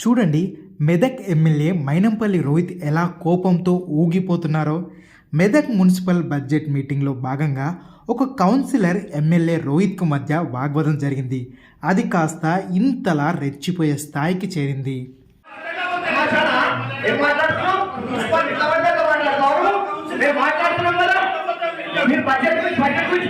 చూడండి మెదక్ ఎమ్మెల్యే మైనంపల్లి రోహిత్ ఎలా కోపంతో ఊగిపోతున్నారో. మెదక్ మున్సిపల్ బడ్జెట్ మీటింగ్లో భాగంగా ఒక కౌన్సిలర్ ఎమ్మెల్యే రోహిత్కు మధ్య వాగ్వాదం జరిగింది. అది కాస్త ఇంతలా రెచ్చిపోయే స్థాయికి చేరింది. మీరు బడ్జెట్ బడ్జెట్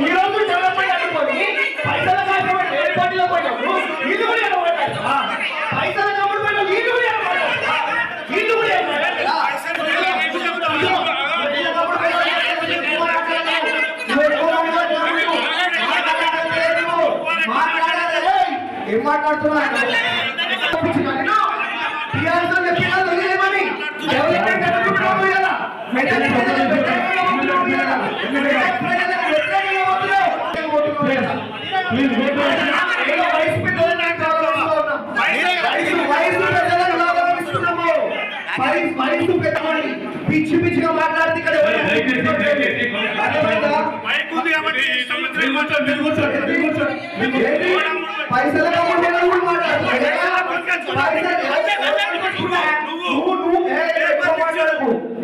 ఈ రోజు డెవలప్మెంట్ అనుకోండి పైసల కార్యక్రమం వేరే పార్టీలో పోయినప్పుడు ఇది కూడా లైన్స్ లైన్స్ పెట్టమని పిచ్చి పిచ్చిగా మాట్లాడితే ఇక్కడ పైసలు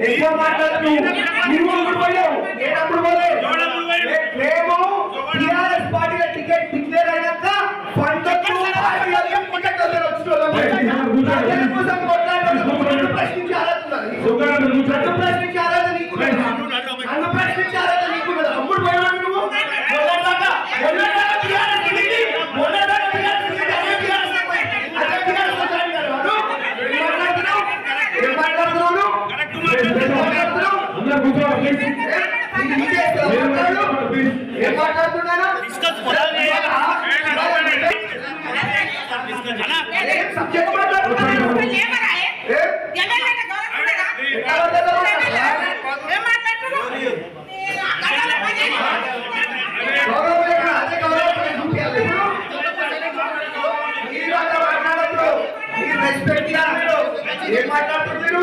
ఎక్కువ మాట్లాడుతూ నువ్వు అప్పుడు పోయావు నేను అప్పుడు పోలేదు మేము టిఆర్ఎస్ పార్టీల టికెట్ డిక్లేర్ అయినాక పంతొమ్మిది ప్రశ్నించే అర్హత నన్ను ప్రశ్నించే అర్హత నీకు నన్ను ప్రశ్నించే అర్హత నీకు ఏం మాట్లాడుతున్నాను ಏನ್ ಮಾತಾಡ್ತಿದ್ರು